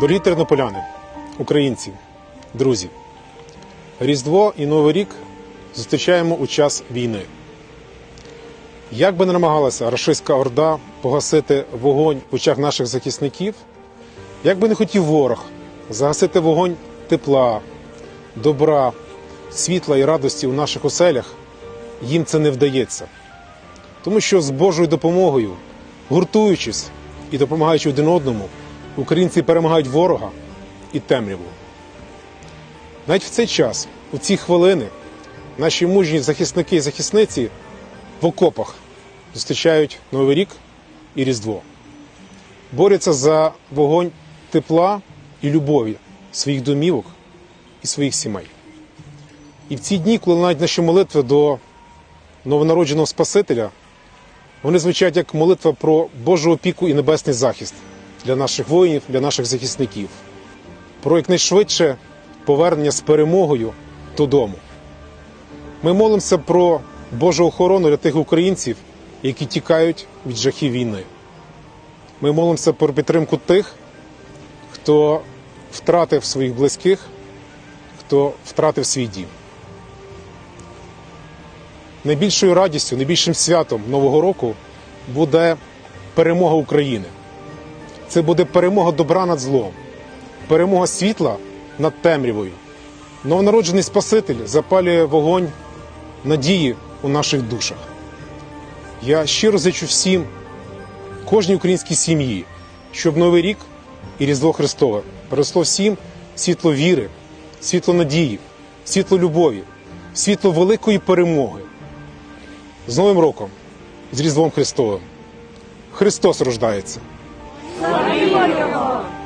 Дорогі тернополяни, українці, друзі, Різдво і Новий рік зустрічаємо у час війни. Як би не намагалася рашистська орда погасити вогонь в очах наших захисників, як би не хотів ворог загасити вогонь тепла, добра, світла і радості у наших оселях, їм це не вдається. Тому що з Божою допомогою, гуртуючись і допомагаючи один одному, українці перемагають ворога і темряву. Навіть в цей час, у ці хвилини, наші мужні захисники і захисниці в окопах зустрічають Новий рік і Різдво. Борються за вогонь тепла і любові своїх домівок і своїх сімей. І в ці дні, коли лунають наші молитви до новонародженого Спасителя, вони звучать як молитва про Божу опіку і небесний захист для наших воїнів, для наших захисників, про якнайшвидше повернення з перемогою додому. Ми молимося про Божу охорону для тих українців, які тікають від жахів війни. Ми молимося про підтримку тих, хто втратив своїх близьких, хто втратив свій дім. Найбільшою радістю, найбільшим святом Нового року буде перемога України. Це буде перемога добра над злом, перемога світла над темрявою. Новонароджений Спаситель запалює вогонь надії у наших душах. Я щиро зичу всім, кожній українській сім'ї, щоб Новий рік і Різдво Христове принесло всім світло віри, світло надії, світло любові, світло великої перемоги. З Новим роком, з Різдвом Христовим. Христос рождається. 머리 어려워